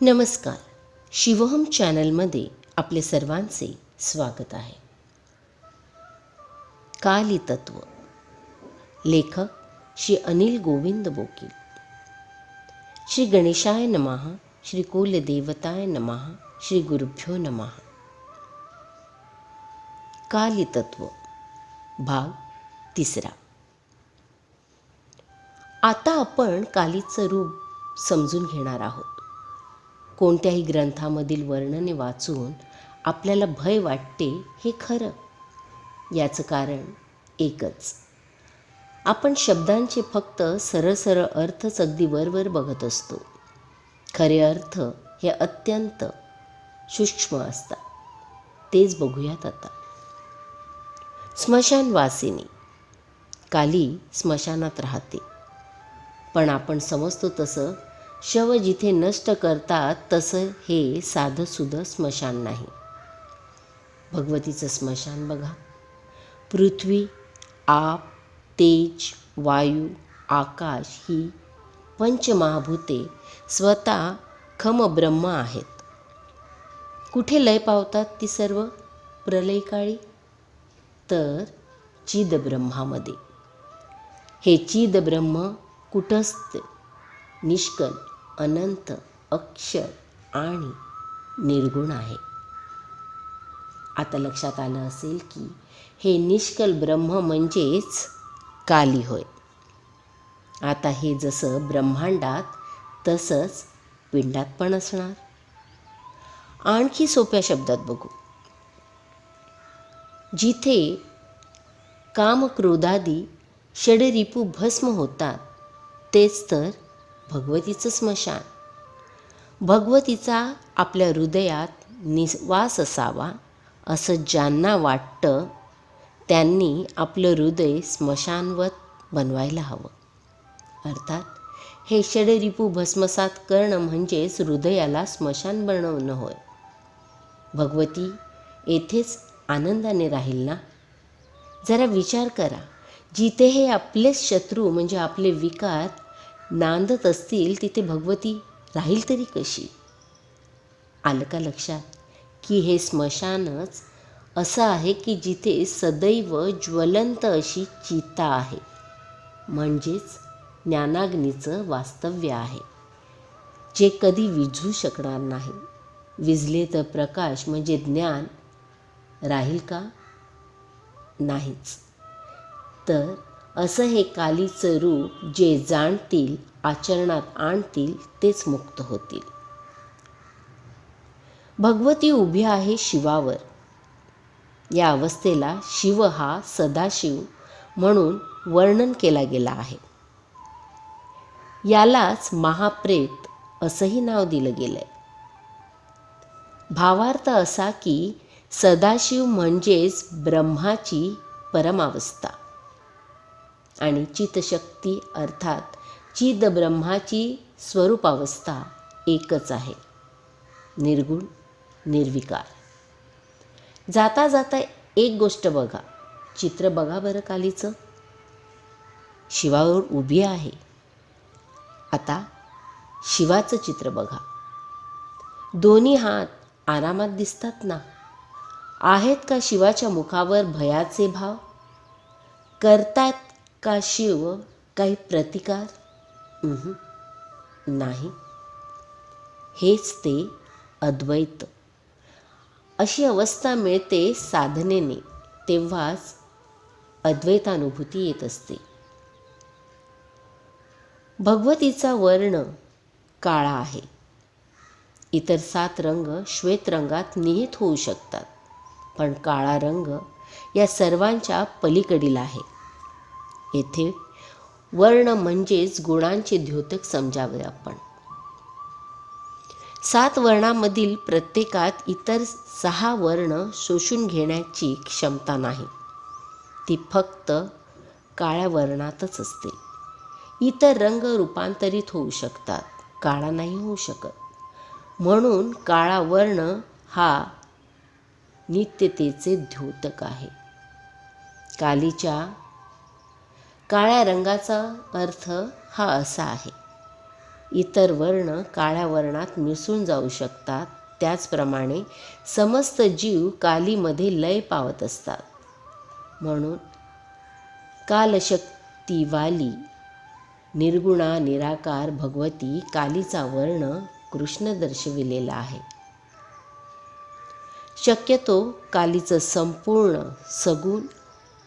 नमस्कार. शिवहम चॅनलमध्ये आपले सर्वांचे स्वागत आहे. काली तत्व लेखक श्री अनिल गोविंद बोकील श्री गणेशाय नमः श्री कुलदेवताय नमः श्री गुरुभ्यो नमः. काली तत्व भाग तिसरा. आता आपण कालीचं रूप समजून घेणार आहोत. कोणत्याही ग्रंथामधील वर्णने वाचून आपल्याला भय वाटते हे खरं. याचं कारण एकच. आपण शब्दांचे फक्त सरळ सरळ अर्थच अगदी वरवर बघत असतो. खरे अर्थ हे अत्यंत सूक्ष्म असतात. तेच बघूयात आता. स्मशानवासिनी काली स्मशानात राहते. पण आपण समजतो तसं शव जिथे नष्ट करतात तसं हे साधंसुधं स्मशान नाही. भगवतीचं स्मशान बघा. पृथ्वी आप तेज वायू आकाश ही पंचमहाभूते स्वतः खम ब्रह्म आहेत. कुठे लय पावतात ती सर्व? प्रलयकाळी तर चिदब्रह्मामध्ये. हे चिदब्रह्म कुठंच निष्कल अनंत अक्षर आणि निर्गुण आहे. आता लक्षात आलं असेल की हे निष्कल ब्रह्म म्हणजेच काली होय. आता हे जसं ब्रह्मांडात तसंच पिंडात पण असणार. आणखी सोप्या शब्दात बघू. जिथे कामक्रोधादी षडरिपू भस्म होतात तेच तर भगवतीचं स्मशान. भगवतीचा आपल्या हृदयात निवास असावा असं ज्यांना वाटतं त्यांनी आपलं हृदय स्मशानवत बनवायला हवं. अर्थात हे षडरिपू भस्मसात करणं म्हणजेच हृदयाला स्मशान बनवणं होय. भगवती येथेच आनंदाने राहील ना? जरा विचार करा. जिथे हे आपलेच शत्रू म्हणजे आपले विकार नांदत असतील तिथे भगवती राहील तरी कशी? आलं का लक्षात की हे स्मशानच असं आहे की जिथे सदैव ज्वलंत अशी चिता आहे. म्हणजेच ज्ञानाग्नीचं वास्तव्य आहे. जे कधी विझू शकणार नाही. विजले तर प्रकाश म्हणजे ज्ञान राहील का? नाहीच. तर असं हे कालीचं रूप जे जाणतील आचरणात आणतील तेच मुक्त होतील. भगवती उभी आहे शिवावर. या अवस्थेला शिव हा सदाशिव म्हणून वर्णन केला गेला आहे. यालाच महाप्रेत असंही नाव दिलं गेलंय. भावार्थ असा की सदाशिव म्हणजेच ब्रह्माची परमावस्था. आणि चितशक्ती अर्थात चिद ब्रह्माची स्वरूपावस्था एकच आहे. निर्गुण निर्विकार. जाता जाता एक गोष्ट बघा. चित्र बघा बरं कालीचं. शिवावर उभी आहे. आता शिवाचं चित्र बघा. दोन्ही हात आरामात दिसतात ना? आहेत का शिवाच्या मुखावर भयाचे भाव? करतात का शिव काही प्रतिकार? नाही. हेच ते अद्वैत. अशी अवस्था मिळते साधनेने. तेव्हाच अद्वैतानुभूती येत असते. भगवतीचा वर्ण काळा आहे. इतर सात रंग श्वेत रंगात निहित होऊ शकतात. पण काळा रंग या सर्वांच्या पलीकडील आहे. येथे वर्ण म्हणजेच गुणांचे द्योतक समजावे आपण. सात वर्णामधील प्रत्येकात इतर सहा वर्ण शोषून घेण्याची क्षमता नाही. ती फक्त काळ्या वर्णातच असते. इतर रंग रूपांतरित होऊ शकतात काळा नाही होऊ शकत. म्हणून काळा वर्ण हा नित्यतेचे द्योतक आहे. कालीच्या काळ्या रंगाचा अर्थ हा असा आहे. इतर वर्ण काळ्या वर्णात मिसळून जाऊ शकतात. त्याचप्रमाणे समस्त जीव कालीमध्ये लय पावत असतात. म्हणून कालशक्तीवाली निर्गुणा निराकार भगवती कालीचा वर्ण कृष्ण दर्शविलेला आहे. शक्यतो कालीचं संपूर्ण सगुण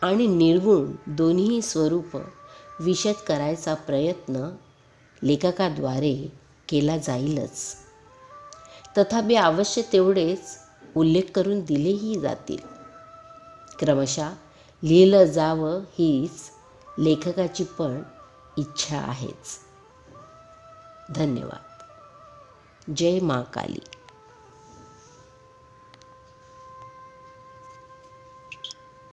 आणि निर्गुण दोन्ही स्वरूप विशद करायचा प्रयत्न लेखकाद्वारे केला जाईलच. तथापि आवश्य तेवढेच उल्लेख करून दिलेही जातील. क्रमशः लिहिलं जावं हीच लेखकाची पण इच्छा आहेच. धन्यवाद. जय मा काली.